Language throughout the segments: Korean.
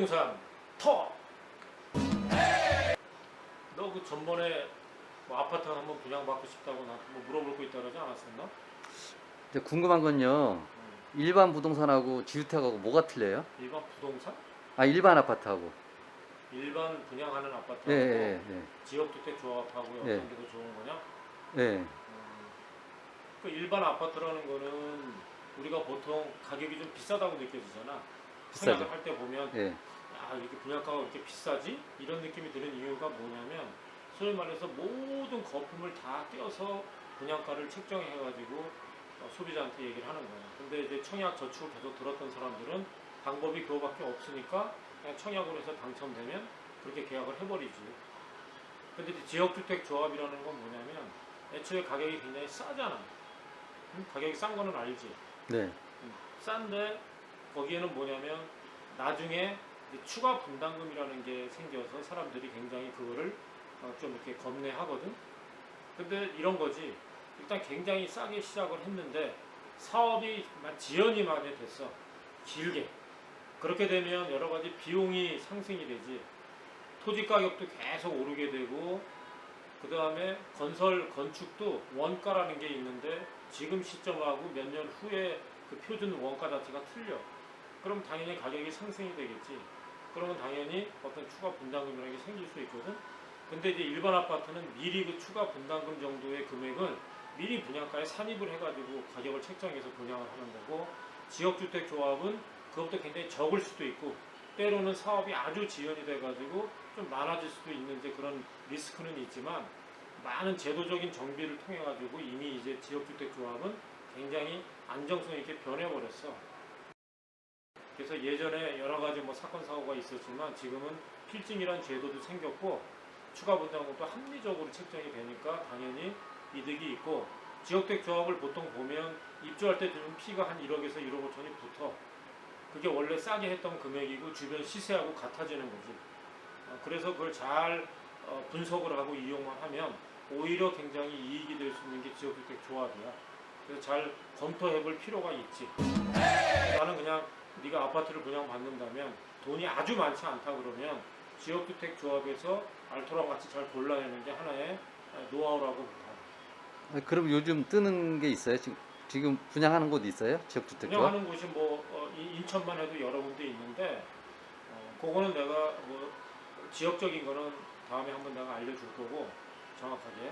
5분 부동산 터. 너 그 전번에 뭐 아파트 한번 분양받고 싶다고 나한테 뭐 물어볼 거 있다 그러지 않았었나? 근데 궁금한 건요. 응. 일반 부동산하고 지주택하고 뭐가 틀려요? 일반 부동산? 아 일반 아파트하고. 일반 분양하는 아파트하고 예, 예, 예. 지역주택 조합하고 어떤 예. 게더 좋은 거냐? 예. 음, 그 일반 아파트라는 거는 우리가 보통 가격이 좀 비싸다고 느껴지잖아. 비싸죠. 분양을 할때 보면 예. 야 이렇게 분양가가 왜 이렇게 비싸지? 이런 느낌이 드는 이유가 뭐냐면 소위 말해서 모든 거품을 다 떼어서 분양가를 책정해가지고 어, 소비자한테 얘기를 하는 거야. 근데 이제 청약 저축을 계속 들었던 사람들은 방법이 그거밖에 없으니까 그냥 청약으로 해서 당첨되면 그렇게 계약을 해버리지. 근데 이제 지역주택 조합이라는 건 뭐냐면 애초에 가격이 굉장히 싸잖아. 응? 가격이 싼 거는 알지. 네. 싼데 거기에는 뭐냐면 나중에 추가 분담금이라는 게 생겨서 사람들이 굉장히 그거를 어, 좀 이렇게 겁내하거든. 근데 이런 거지. 일단 굉장히 싸게 시작을 했는데 사업이 만- 지연이 많이 됐어. 길게. 그렇게 되면 여러 가지 비용이 상승이 되지. 토지 가격도 계속 오르게 되고 그 다음에 건설 건축도 원가라는 게 있는데 지금 시점하고 몇 년 후에 그 표준 원가 자체가 틀려. 그럼 당연히 가격이 상승이 되겠지. 그러면 당연히 어떤 추가 분담금이라는 게 생길 수 있거든. 근데 이제 일반 아파트는 미리 그 추가 분담금 정도의 금액은 미리 분양가에 산입을 해가지고 가격을 책정해서 분양을 하는 거고 지역주택 조합은 그것도 굉장히 적을 수도 있고 때로는 사업이 아주 지연이 돼가지고 좀 많아질 수도 있는 이제 그런 리스크는 있지만 많은 제도적인 정비를 통해 가지고 이미 이제 지역주택 조합은 굉장히 안정성 있게 변해버렸어. 그래서 예전에 여러 가지 뭐 사건 사고가 있었지만 지금은 필증이란 제도도 생겼고 추가 분담금도 합리적으로 책정이 되니까 당연히 이득이 있고 지역택 조합을 보통 보면 입주할 때 드는 피가 한 1억에서 1억 5천이 붙어. 그게 원래 싸게 했던 금액이고 주변 시세하고 같아지는 거지. 어, 그래서 그걸 잘 어, 분석을 하고 이용만 하면 오히려 굉장히 이익이 될 수 있는 게 지역주택 조합이야. 그래서 잘 검토해 볼 필요가 있지. 나는 그냥 네가 아파트를 분양 받는다면 돈이 아주 많지 않다 그러면 지역주택 조합에서 알토랑 같이 잘 골라내는 게 하나의 노하우라고 봐. 아, 그럼 요즘 뜨는 게 있어요? 지금 지금 분양하는 곳 있어요? 지역주택 조합? 분양하는 곳이 뭐 어, 이- 인천만 해도 여러 군데 있는데 어, 그거는 내가 뭐 지역적인 거는 다음에 한번 내가 알려줄 거고 정확하게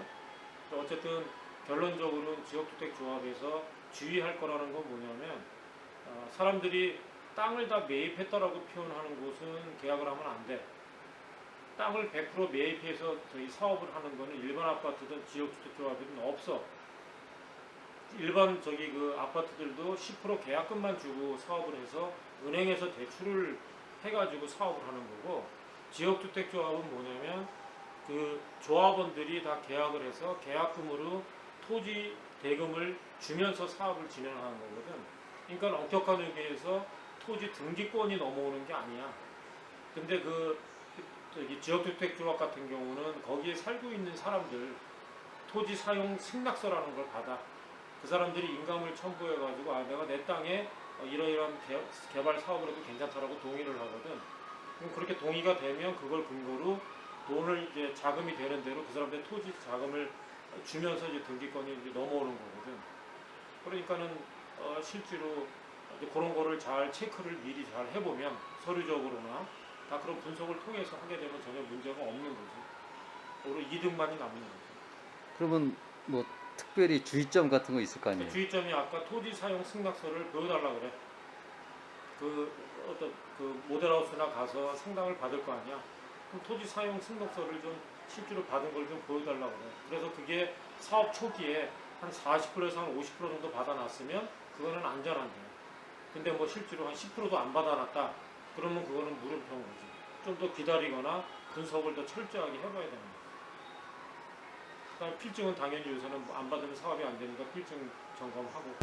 어쨌든 결론적으로는 지역주택 조합에서 주의할 거라는 건 뭐냐면 어, 사람들이 땅을 다 매입했다라고 표현하는 곳은 계약을 하면 안 돼. 땅을 100% 매입해서 저희 사업을 하는 거는 일반 아파트든 지역주택 조합이든 없어. 일반 저기 그 아파트들도 10% 계약금만 주고 사업을 해서 은행에서 대출을 해가지고 사업을 하는 거고 지역주택조합은 뭐냐면 그 조합원들이 다 계약을 해서 계약금으로 토지 대금을 주면서 사업을 진행하는 거거든. 그러니까 엄격한 의미에서 토지 등기권이 넘어오는 게 아니야. 근데 그 지역주택조합 같은 경우는 거기에 살고 있는 사람들 토지 사용 승낙서라는 걸 받아. 그 사람들이 인감을 첨부해가지고 아 내가 내 땅에 어, 이러이러한 개, 개발 사업을 해도 괜찮다라고 동의를 하거든. 그럼 그렇게 동의가 되면 그걸 근거로 돈을 이제 자금이 되는 대로 그 사람들 토지 자금을 주면서 이제 등기권이 이제 넘어오는 거거든. 그러니까는 어, 실제로 그런 거를 잘 체크를 미리 잘 해보면 서류적으로나 다 그런 분석을 통해서 하게 되면 전혀 문제가 없는 거지. 오히려 이득만이 남는 거지. 그러면 뭐 특별히 주의점 같은 거 있을 거 아니에요? 주의점이 아까 토지 사용 승낙서를 보여달라 그래. 그 어떤 그 모델하우스나 가서 상담을 받을 거 아니야. 그럼 토지 사용 승낙서를 좀 실제로 받은 걸 좀 보여달라 그래. 그래서 그게 사업 초기에 한 40%에서 한 50% 정도 받아놨으면 그거는 안전한데. 근데 뭐 실제로 한 10%도 안 받아놨다. 그러면 그거는 물음표인 거지. 좀 더 기다리거나 분석을 더 철저하게 해봐야 되는 거지. 그다음에 필증은 당연히 요새는 뭐안 받으면 사업이 안 되니까 필증 점검하고.